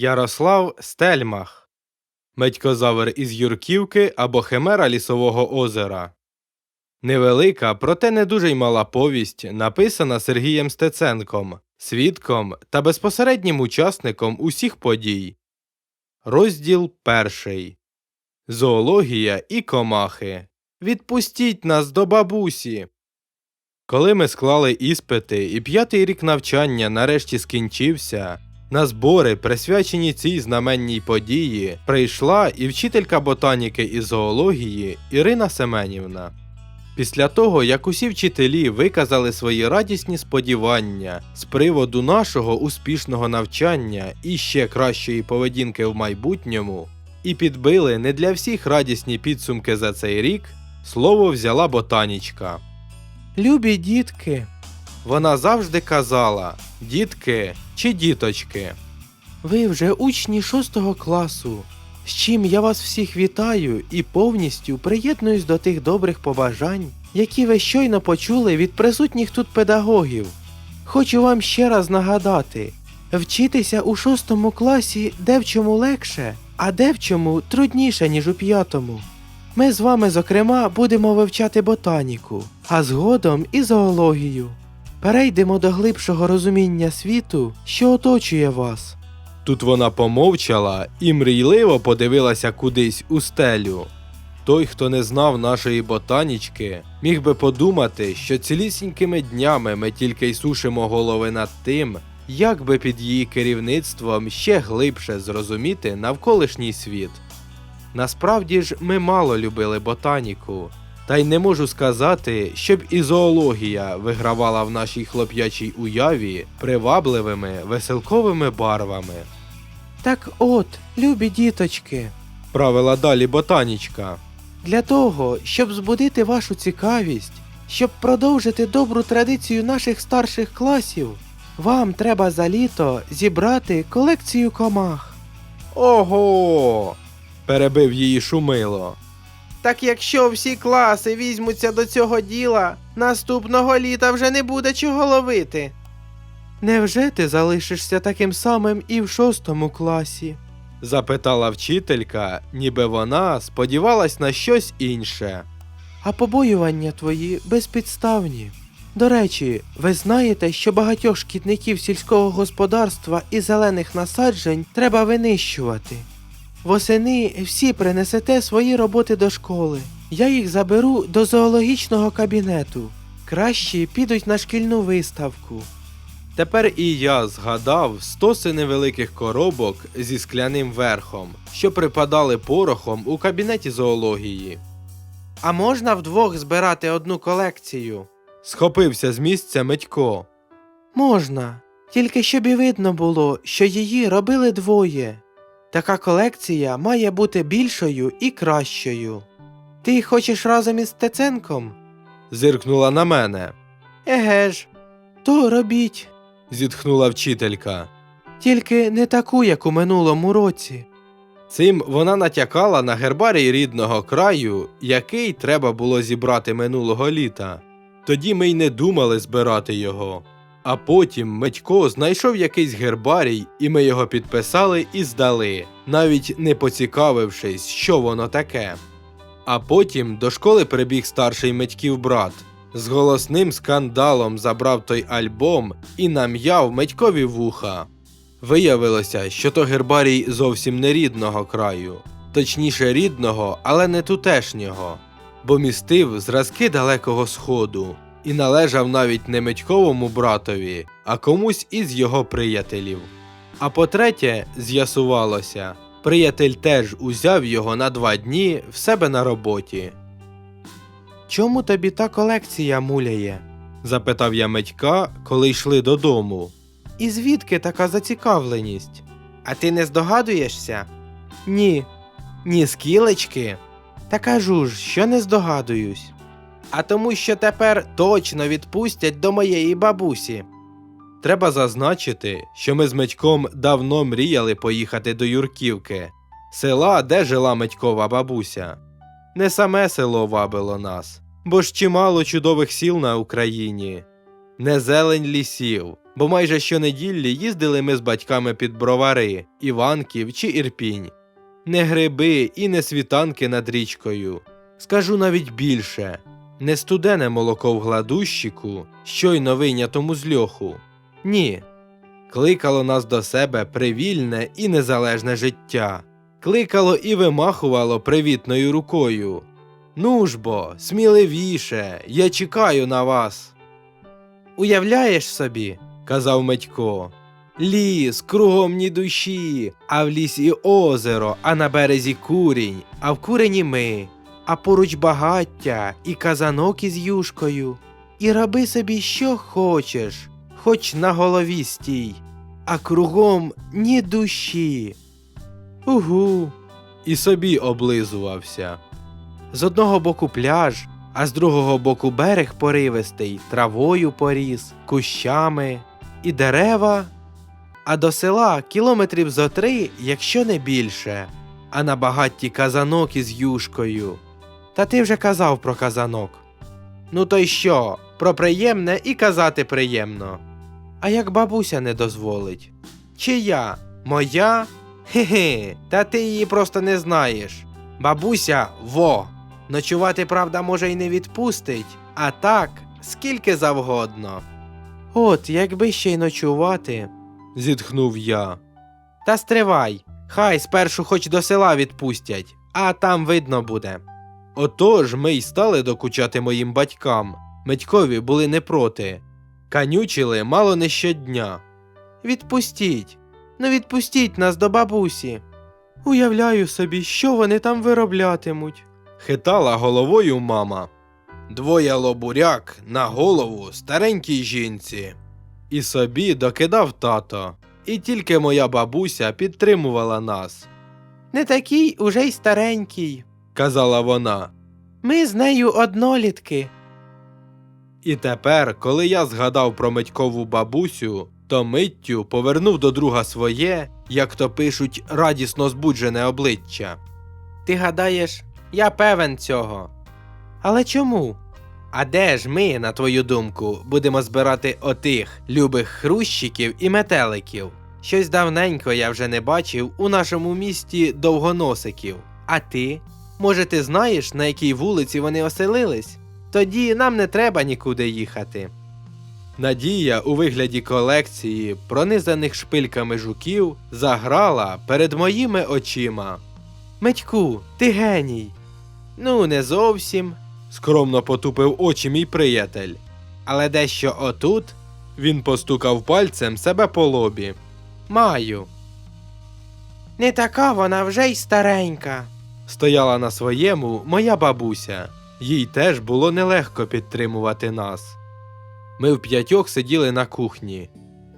Ярослав Стельмах Медькозавр із Юрківки або Химера лісового озера. Невелика, проте не дуже й мала повість, написана Сергієм Стеценком, свідком та безпосереднім учасником усіх подій. Розділ перший Зоологія і комахи. Відпустіть нас до бабусі. Коли ми склали іспити і п'ятий рік навчання нарешті скінчився, на збори, присвячені цій знаменній події, прийшла і вчителька ботаніки і зоології Ірина Семенівна. Після того, як усі вчителі виказали свої радісні сподівання з приводу нашого успішного навчання і ще кращої поведінки в майбутньому, і підбили не для всіх радісні підсумки за цей рік, слово взяла ботанічка. Любі дітки. Вона завжди казала дітки чи діточки. Ви вже учні шостого класу. З чим я вас всіх вітаю і повністю приєднуюсь до тих добрих побажань, які ви щойно почули від присутніх тут педагогів. Хочу вам ще раз нагадати: вчитися у шостому класі де в чому легше, а де в чому трудніше, ніж у п'ятому. Ми з вами, зокрема, будемо вивчати ботаніку, а згодом і зоологію. Перейдемо до глибшого розуміння світу, що оточує вас. Тут вона помовчала і мрійливо подивилася кудись у стелю. Той, хто не знав нашої ботанічки, міг би подумати, що цілісінькими днями ми тільки й сушимо голови над тим, як би під її керівництвом ще глибше зрозуміти навколишній світ. Насправді ж ми мало любили ботаніку, та й не можу сказати, щоб і зоологія вигравала в нашій хлоп'ячій уяві привабливими веселковими барвами. Так от, любі діточки, правила далі ботанічка. Для того, щоб збудити вашу цікавість, щоб продовжити добру традицію наших старших класів, вам треба за літо зібрати колекцію комах. Ого. перебив її шумило. Так якщо всі класи візьмуться до цього діла, наступного літа вже не буде чого ловити. Невже ти залишишся таким самим і в шостому класі? запитала вчителька, ніби вона сподівалась на щось інше. А побоювання твої безпідставні. До речі, ви знаєте, що багатьох шкідників сільського господарства і зелених насаджень треба винищувати. Восени всі принесете свої роботи до школи. Я їх заберу до зоологічного кабінету. Кращі підуть на шкільну виставку. Тепер і я згадав стоси невеликих коробок зі скляним верхом, що припадали порохом у кабінеті зоології. А можна вдвох збирати одну колекцію? схопився з місця Митько. Можна, тільки щоб і видно було, що її робили двоє. Така колекція має бути більшою і кращою. Ти хочеш разом із Стеценком? зиркнула на мене. Еге ж, то робіть, зітхнула вчителька. Тільки не таку, як у минулому році. Цим вона натякала на гербарій рідного краю, який треба було зібрати минулого літа. Тоді ми й не думали збирати його. А потім Медько знайшов якийсь гербарій, і ми його підписали і здали, навіть не поцікавившись, що воно таке. А потім до школи прибіг старший Медьків брат. З голосним скандалом забрав той альбом і нам'яв Медькові вуха. Виявилося, що то гербарій зовсім не рідного краю, точніше рідного, але не тутешнього, бо містив зразки далекого сходу і належав навіть не Медьковому братові, а комусь із його приятелів. А по-третє, з'ясувалося, приятель теж узяв його на два дні в себе на роботі. Чому тобі та колекція муляє? запитав я Медька, коли йшли додому. І звідки така зацікавленість? А ти не здогадуєшся? Ні. Ні скілечки? Та кажу ж, що не здогадуюсь. А тому, що тепер точно відпустять до моєї бабусі. Треба зазначити, що ми з Медьком давно мріяли поїхати до Юрківки, села, де жила Медькова бабуся. Не саме село вабило нас, бо ж чимало чудових сіл на Україні, не зелень лісів, бо майже щонеділі їздили ми з батьками під бровари, Іванків чи Ірпінь. Не гриби і не світанки над річкою. Скажу навіть більше не студене молоко в гладущику, щойно вийнятому з льоху. Ні. Кликало нас до себе привільне і незалежне життя. Кликало і вимахувало привітною рукою. Ну ж бо, сміливіше, я чекаю на вас. Уявляєш собі, казав Медько. Ліс, кругом ні душі, а в лісі озеро, а на березі курінь, а в курені ми, а поруч багаття і казанок із юшкою. І роби собі що хочеш, хоч на голові стій, а кругом ні душі. Угу. І собі облизувався. З одного боку пляж, а з другого боку берег поривистий, травою поріс, кущами і дерева. А до села кілометрів зо три, якщо не більше, а на багатті казанок із юшкою. Та ти вже казав про казанок. Ну то й що, про приємне і казати приємно. А як бабуся не дозволить? Чия? Моя? Хе-хе, та ти її просто не знаєш. Бабуся во. Ночувати, правда, може, й не відпустить, а так, скільки завгодно. От, якби ще й ночувати, зітхнув я. Та стривай, хай спершу хоч до села відпустять, а там видно буде. Отож ми й стали докучати моїм батькам. Медькові були не проти. Канючили мало не щодня. Відпустіть, ну відпустіть нас до бабусі. Уявляю собі, що вони там вироблятимуть. Хитала головою мама. Двоє лобуряк на голову старенькій жінці. І собі докидав тато. І тільки моя бабуся підтримувала нас. Не такий уже й старенький, казала вона. Ми з нею однолітки. І тепер, коли я згадав про Митькову бабусю, то миттю повернув до друга своє, як то пишуть, радісно збуджене обличчя. Ти гадаєш, я певен цього. Але чому? А де ж ми, на твою думку, будемо збирати отих любих хрущиків і метеликів? Щось давненько я вже не бачив у нашому місті довгоносиків. А ти? Може, ти знаєш, на якій вулиці вони оселились? Тоді нам не треба нікуди їхати. Надія у вигляді колекції, пронизаних шпильками жуків, заграла перед моїми очима. Медьку, ти геній. Ну, не зовсім, скромно потупив очі мій приятель. Але дещо отут він постукав пальцем себе по лобі. Маю. Не така вона вже й старенька. Стояла на своєму моя бабуся. Їй теж було нелегко підтримувати нас. Ми в п'ятьох сиділи на кухні.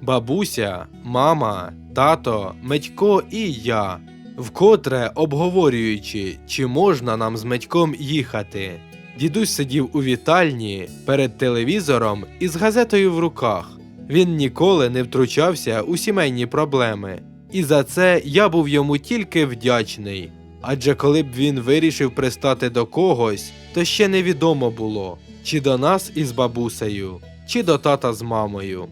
Бабуся, мама, тато, Медько і я, вкотре обговорюючи, чи можна нам з Медьком їхати. Дідусь сидів у вітальні перед телевізором із газетою в руках. Він ніколи не втручався у сімейні проблеми, і за це я був йому тільки вдячний. Адже коли б він вирішив пристати до когось, то ще невідомо було, чи до нас із бабусею, чи до тата з мамою.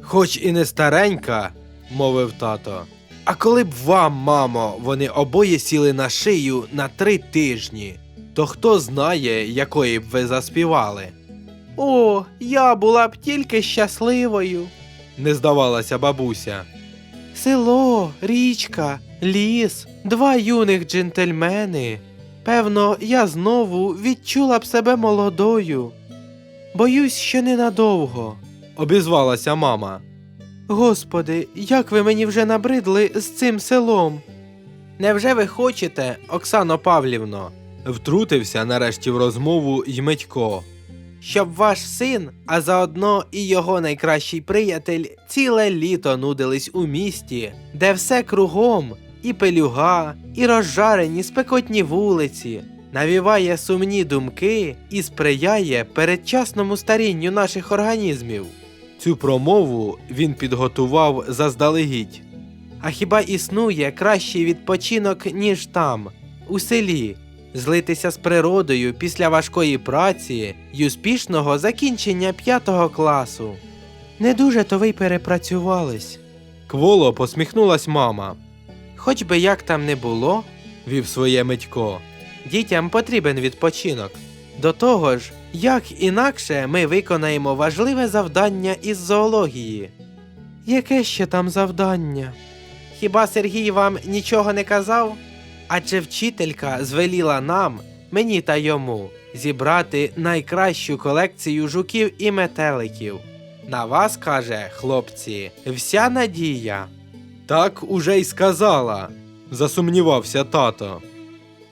Хоч і не старенька, мовив тато. А коли б вам, мамо, вони обоє сіли на шию на три тижні, то хто знає, якої б ви заспівали? О, я була б тільки щасливою, не здавалася бабуся. Село, річка, ліс, два юних джентльмени. Певно, я знову відчула б себе молодою. Боюсь, що ненадовго, обізвалася мама. Господи, як ви мені вже набридли з цим селом? Невже ви хочете, Оксано Павлівно? Втрутився нарешті в розмову Ймитько. Щоб ваш син, а заодно і його найкращий приятель, ціле літо нудились у місті, де все кругом, і пелюга, і розжарені спекотні вулиці, навіває сумні думки і сприяє передчасному старінню наших організмів. Цю промову він підготував заздалегідь. А хіба існує кращий відпочинок, ніж там, у селі, злитися з природою після важкої праці й успішного закінчення п'ятого класу? Не дуже то ви перепрацювались. Кволо посміхнулась мама, Хоч би як там не було, вів своє Митько. дітям потрібен відпочинок. До того ж, як інакше ми виконаємо важливе завдання із зоології. Яке ще там завдання? Хіба Сергій вам нічого не казав? Адже вчителька звеліла нам, мені та йому, зібрати найкращу колекцію жуків і метеликів. На вас, каже, хлопці, вся надія. Так уже й сказала, засумнівався тато.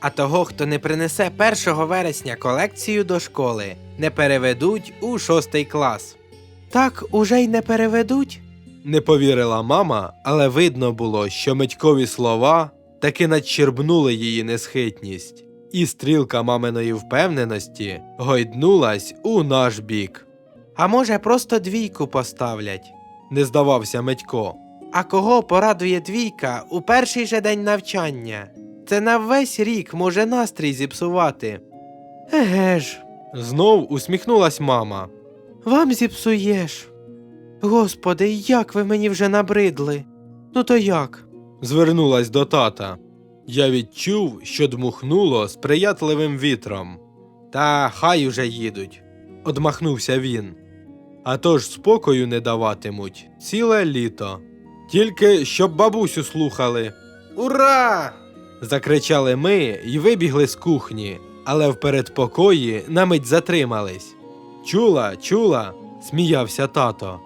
А того, хто не принесе 1 вересня колекцію до школи, не переведуть у шостий клас. Так уже й не переведуть? Не повірила мама, але видно було, що Митькові слова таки надщербнули її несхитність, і стрілка маминої впевненості гойднулась у наш бік. А може, просто двійку поставлять. Не здавався Митько. А кого порадує двійка у перший же день навчання? Це на весь рік може настрій зіпсувати. Еге ж, Знов усміхнулась мама. вам зіпсуєш. Господи, як ви мені вже набридли. Ну то як? Звернулась до тата. Я відчув, що дмухнуло сприятливим вітром. Та хай уже їдуть, одмахнувся він. А то ж спокою не даватимуть ціле літо. Тільки щоб бабусю слухали. Ура! Закричали ми й вибігли з кухні, але в передпокої на мить затримались. Чула, чула, сміявся тато.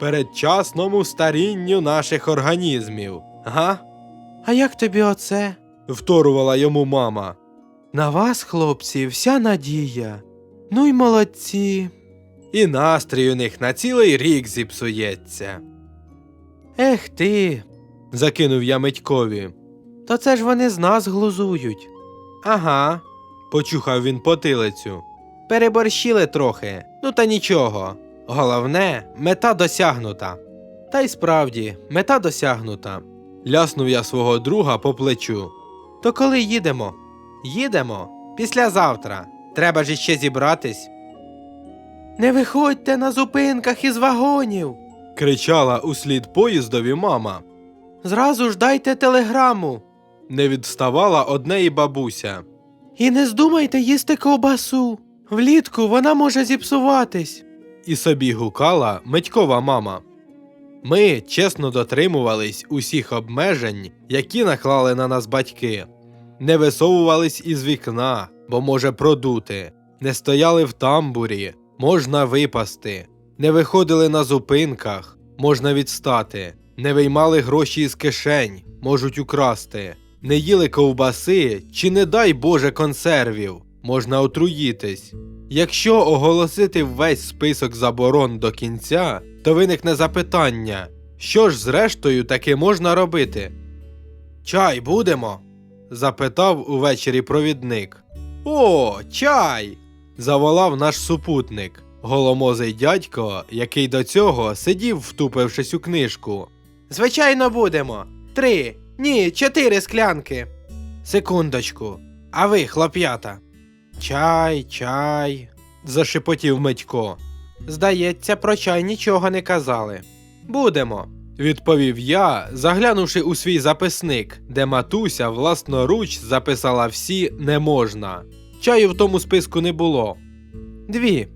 Передчасному старінню наших організмів. Га? А як тобі оце? вторувала йому мама. На вас, хлопці, вся надія. Ну й молодці. І настрій у них на цілий рік зіпсується. Ех ти, Закинув я Митькові. то це ж вони з нас глузують. Ага. Почухав він потилицю. Переборщили трохи, ну та нічого. Головне, мета досягнута. Та й справді, мета досягнута. Ляснув я свого друга по плечу. То коли їдемо? Їдемо післязавтра. Треба ж іще зібратись. Не виходьте на зупинках із вагонів. Кричала услід поїздові мама. Зразу ж дайте телеграму. Не відставала одне і бабуся. І не здумайте їсти ковбасу. Влітку вона може зіпсуватись. І собі гукала Митькова мама. Ми чесно дотримувались усіх обмежень, які наклали на нас батьки. Не висовувались із вікна, бо може продути, не стояли в тамбурі, можна випасти, не виходили на зупинках, можна відстати, не виймали гроші із кишень, можуть украсти, не їли ковбаси чи, не дай Боже, консервів, можна отруїтись. Якщо оголосити весь список заборон до кінця, то виникне запитання, що ж зрештою таки можна робити? Чай будемо? запитав увечері провідник. О, чай! заволав наш супутник, голомозий дядько, який до цього сидів, втупившись у книжку. Звичайно, будемо. Три, ні, чотири склянки. Секундочку. А ви, хлоп'ята? Чай, чай. Зашепотів Митько. Здається, про чай нічого не казали. Будемо. Відповів я, заглянувши у свій записник, де матуся власноруч записала всі не можна. Чаю в тому списку не було. Дві.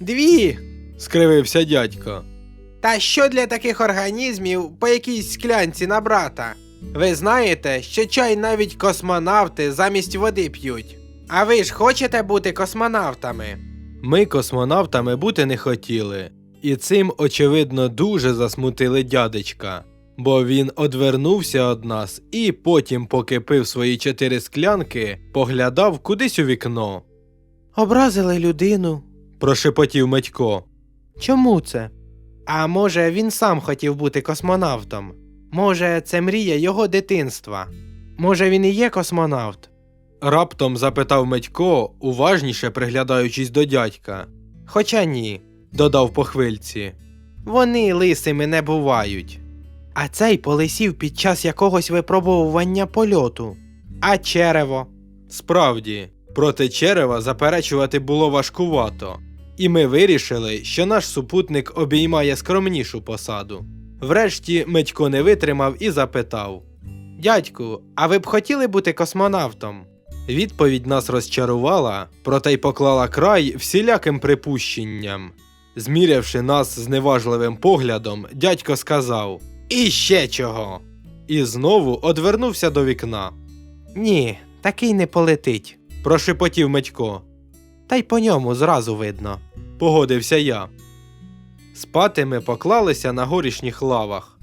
Дві. Скривився дядько. Та що для таких організмів по якійсь склянці на брата? Ви знаєте, що чай навіть космонавти замість води п'ють. А ви ж хочете бути космонавтами? Ми космонавтами бути не хотіли, і цим, очевидно, дуже засмутили дядечка, бо він одвернувся від нас і потім, поки пив свої чотири склянки, поглядав кудись у вікно. Образили людину. Прошепотів Митько. Чому це? А може, він сам хотів бути космонавтом? Може, це мрія його дитинства? Може, він і є космонавт? Раптом запитав Митько, уважніше приглядаючись до дядька. Хоча ні, Додав по хвильці. вони лисими не бувають. А цей полисів під час якогось випробовування польоту. А черево. Справді, проти черева заперечувати було важкувато. І ми вирішили, що наш супутник обіймає скромнішу посаду. Врешті Митько не витримав і запитав: Дядьку, а ви б хотіли бути космонавтом? Відповідь нас розчарувала, проте й поклала край всіляким припущенням. Змірявши нас зневажливим поглядом, дядько сказав: І ще чого. І знову одвернувся до вікна. Ні, такий не полетить. Прошепотів Митько. Та й по ньому зразу видно. Погодився я. Спати ми поклалися на горішніх лавах.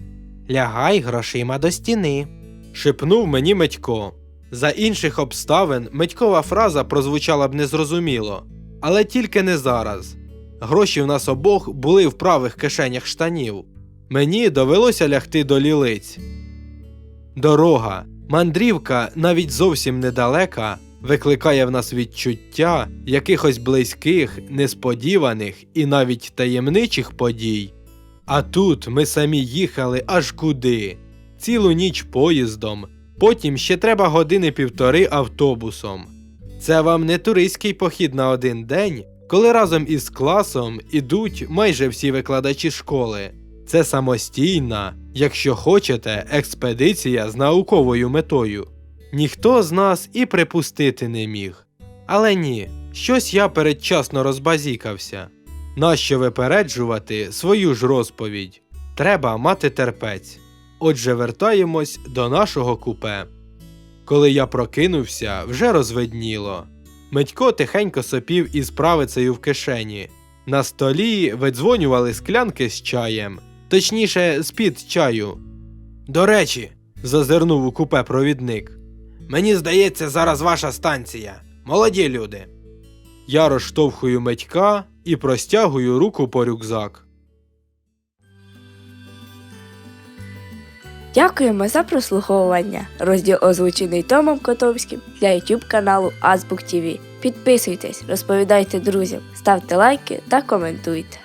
Лягай грошима до стіни. Шепнув мені Митько. За інших обставин Митькова фраза прозвучала б незрозуміло, але тільки не зараз. Гроші в нас обох були в правих кишенях штанів. Мені довелося лягти до лілиць. Дорога, мандрівка навіть зовсім недалека, викликає в нас відчуття якихось близьких, несподіваних і навіть таємничих подій. А тут ми самі їхали аж куди цілу ніч поїздом, потім ще треба години півтори автобусом. Це вам не туристський похід на один день, коли разом із класом ідуть майже всі викладачі школи. Це самостійна, якщо хочете, експедиція з науковою метою. Ніхто з нас і припустити не міг. Але ні, щось я передчасно розбазікався. Нащо випереджувати свою ж розповідь? Треба мати терпець. Отже, вертаємось до нашого купе. Коли я прокинувся, вже розвидніло. Митько тихенько сопів із правицею в кишені. На столі видзвонювали склянки з чаєм, точніше, з-під чаю. До речі, зазирнув у купе провідник. Мені здається, зараз ваша станція. Молоді люди. Я розштовхую Митька і простягую руку по рюкзак. Дякуємо за прослуховування. Розділ озвучений Томом Котовським для YouTube каналу Азбук ТВ. Підписуйтесь, розповідайте друзям, ставте лайки та коментуйте.